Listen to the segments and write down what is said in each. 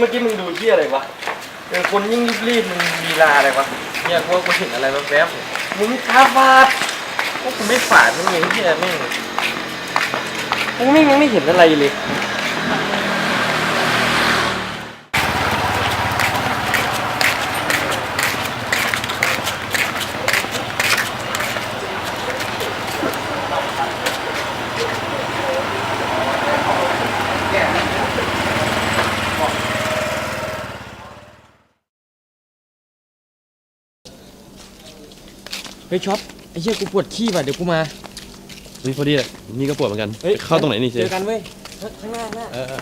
เอ้ยเมื่อกี้มึงดูเที่ยอะไรวะเป็นคนยิ่งรีบๆมึงมีลาอะไรวะเนี่ยกูว่ากูเห็นอะไรแวบๆมึงไม่ท้าฟาดพวกกูไม่ฝาดมึงไงเที่ยแม่งมึงไม่งไม่เห็นอะไรเลย เฮ้ยช็อปไอ้เหี้ยกูปวดขี้ว่ะเดี๋ยวกูมานี่พอดีเลยนี่ก็ปวดเหมือนกันเฮ้ยเข้าตรงไหนนี่เชเจอกันเว้ยข้างหน้าข้างหน้าเออเออ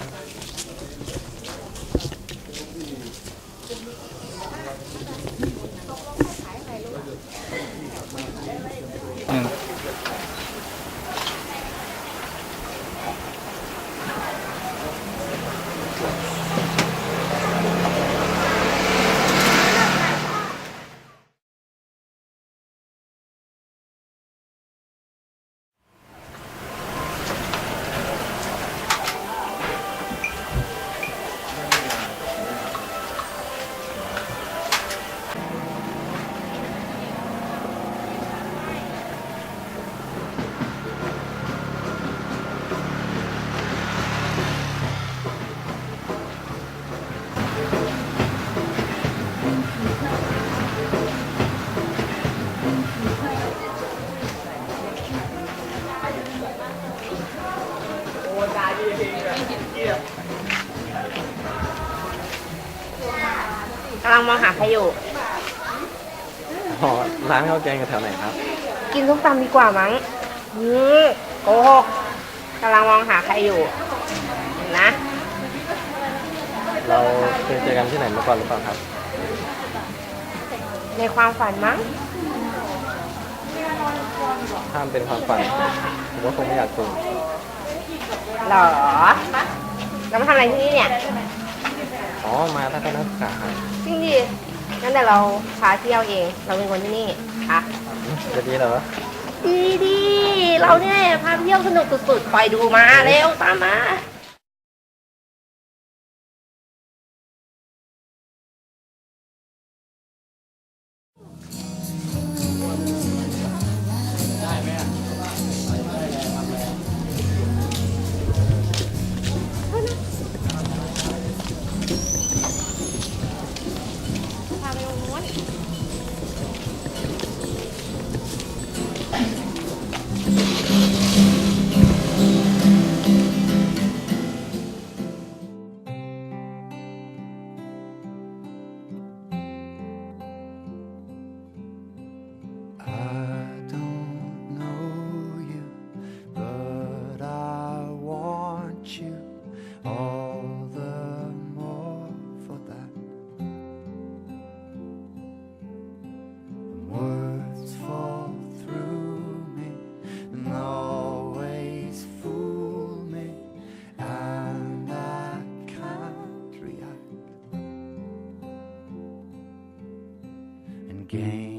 มองหาใครอยู่อ๋อร้านข้าวแกงกันแถวไหนครับ กินส้มตำดีกว่ามั้งอืมโกหกกำลังมองหาใครอยู่เห็นนะ เราเคยเจอกันที่ไหนมาก่อนหรือเปล่าครับ ในความฝันมั้ง ถ้ามันเป็นความฝันผมก็คงไม่อยากคุยหรอ แล้วมาทำอะไรที่นี่เนี่ย อ๋อ มาทัศนศึกษาครับ จริงดิงั้นแต่เราพาเที่ยวเอง เราเป็นคนที่นี่ค่ะจะดีเหรอ ดีดี เราเนี่ยพาเที่ยวสนุกสุดๆคอยดูมาเร็วตามมา game.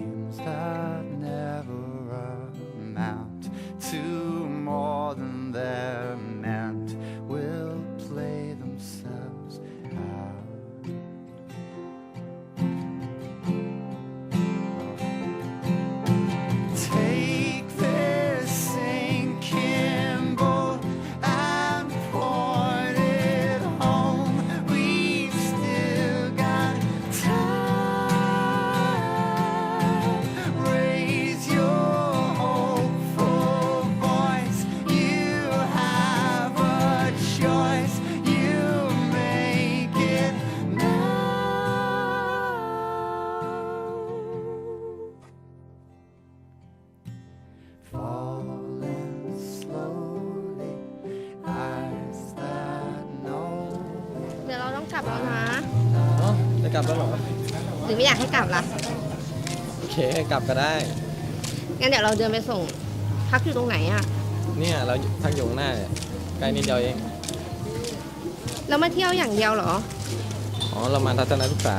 จะกลับแล้วเหรอ หรือไม่อยากให้กลับล่ะ โอเค กลับก็ได้ งั้นเดี๋ยวเราเดินไปส่ง พักอยู่ตรงไหนอะเนี่ยเราพักอยู่ข้างหน้าเนี่ยใกล้นิดเดียวเอง เรามาเที่ยวอย่างเดียวเหรอ อ๋อ เรามาทัศนศึกษา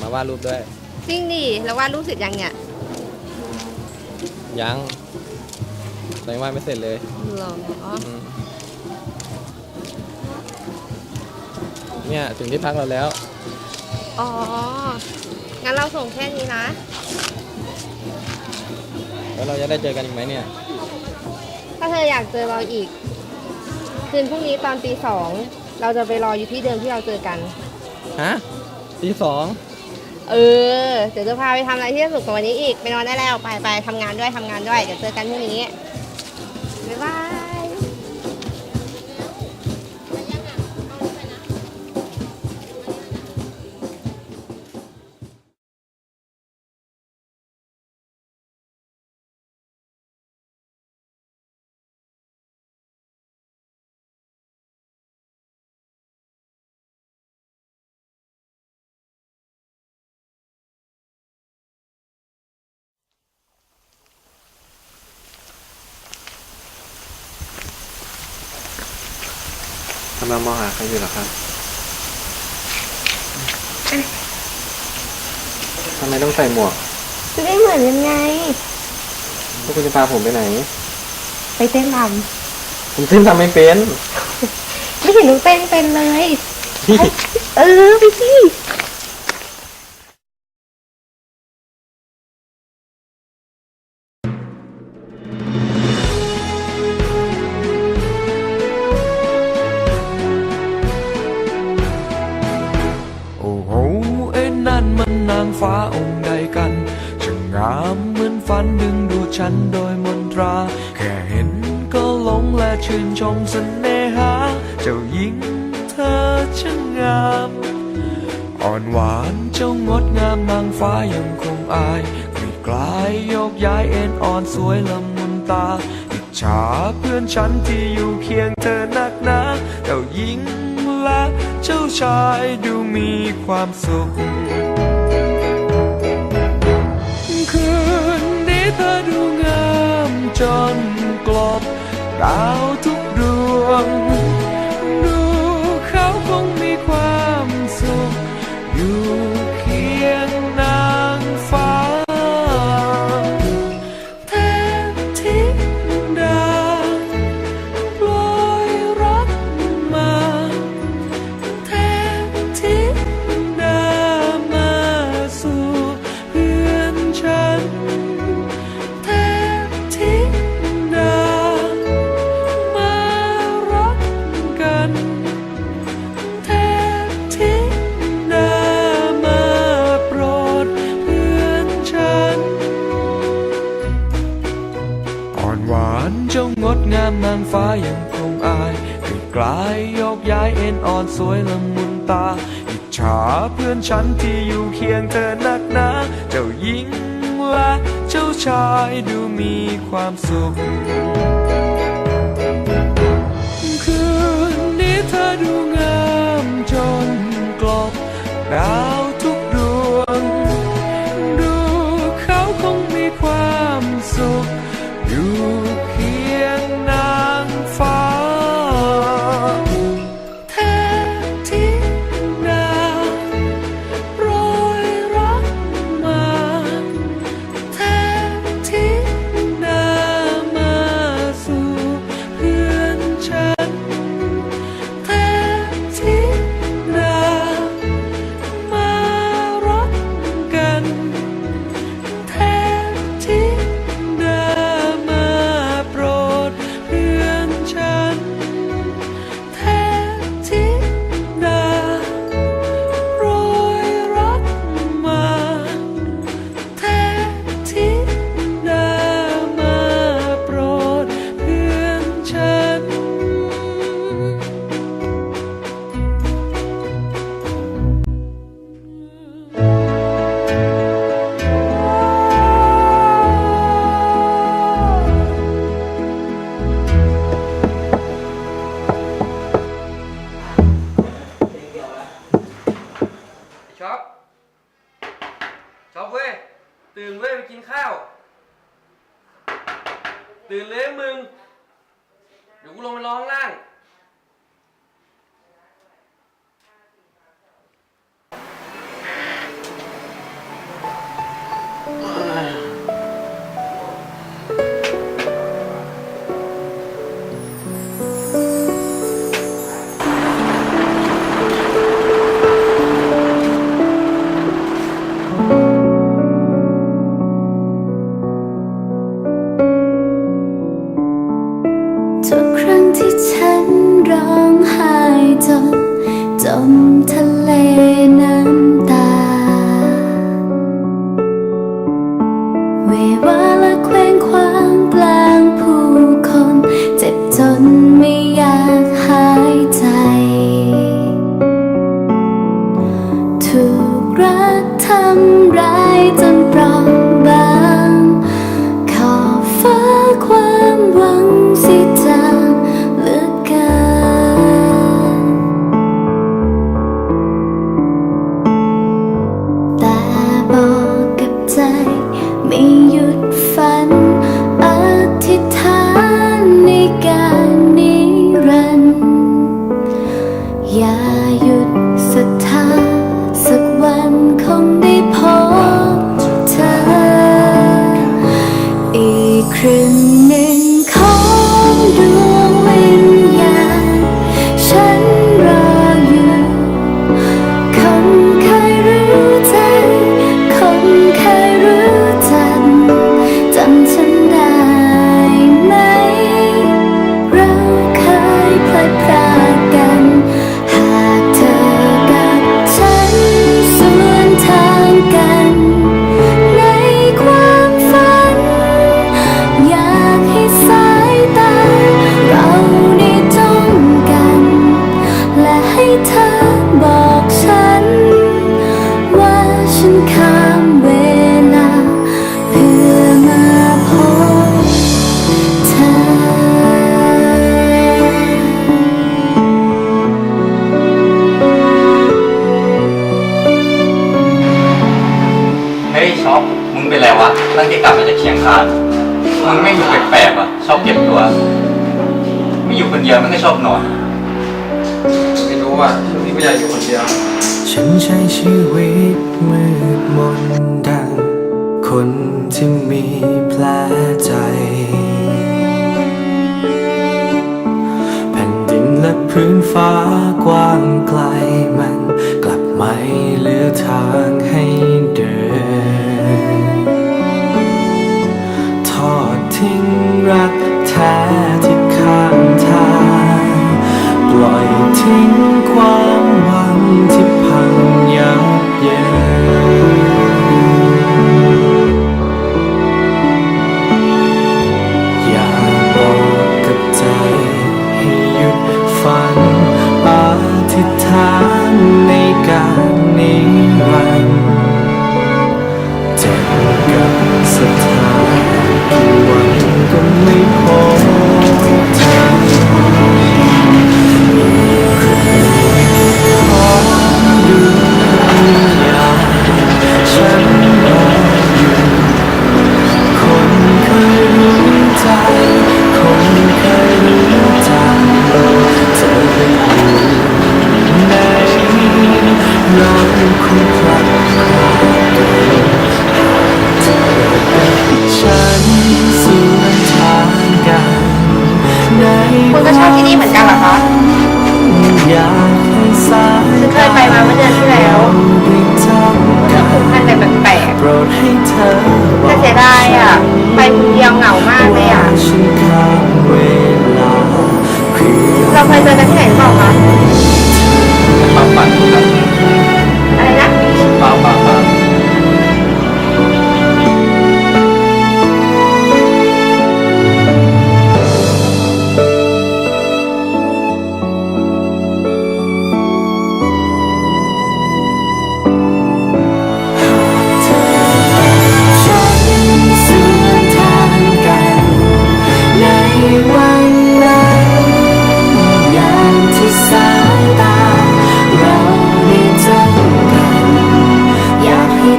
มาวาดรูปด้วย จริงดิแล้ววาดรูปเสร็จยังเนี่ยยังแต่ยังวาดไม่เสร็จเลยเหรออืมเนี่ย ถึงที่พักเราแล้ว อ๋อ งั้นเราส่งแค่นี้นะ แล้วเราจะได้เจอกันอีกไหมเนี่ย ถ้าเธออยากเจอเราอีก คืนพรุ่งนี้ตอนตีสองเราจะไปรออยู่ที่เดิมที่เราเจอกัน ฮะตีสองเออ เดี๋ยวจะพาไปทำอะไรที่สนุกกว่าวันนี้อีก ไปนอนได้แล้ว ไปไปทำงานด้วยทำงานด้วย เดี๋ยวเจอกันพรุ่งนี้ บ๊ายบายำลังมองหาใครอยู่หรอครับทำไมต้องใส่หมวก จะได้เหมือนยังไง พวกคุณจะพาผมไปไหน ไปเต้นรผมเต้นทำไม่เป็นำไม่เห็นหนูเต้นเป็นเลย เออไปสิ แค่เห็นก็หลงและชื่นชมเสน่หา เจ้าหญิงเธอช่างงาม อ่อนหวานเจ้างดงามนางฟ้ายังคงอายกลีกลายโยกย้ายเอ็นอ่อนสวยละมุนตาอิจฉาเพื่อนฉันที่อยู่เคียงเธอนักหนาเจ้าหญิงและเจ้าชายดูมีความสุขคืนนี้เธอดู จนกลบดาวทุก สวยละมุนตา อิจฉาเพื่อนฉันที่อยู่เคียงเธอนักหนาเจ้าหญิงและเจ้าชายดูมีความสุข คืนนี้เธอดูงามจนกลบดา we were มึงไม่อยู่แปลกๆอะ ชอบเก็บตัว ไม่อยู่คนเดียวมันก็ชอบนอน ไม่รู้อะช่วงนี้ก็อยากอยู่คนเดียว ฉันใช้ชีวิตมืดมนดัง คนที่มีแผลใจ แผ่นดินและพื้นฟ้ากว้างไกลมันกลับไม่เหลือทาง รักแท้ที่ข้างทาง ปล่อยทิ้งความ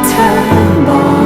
turn boy.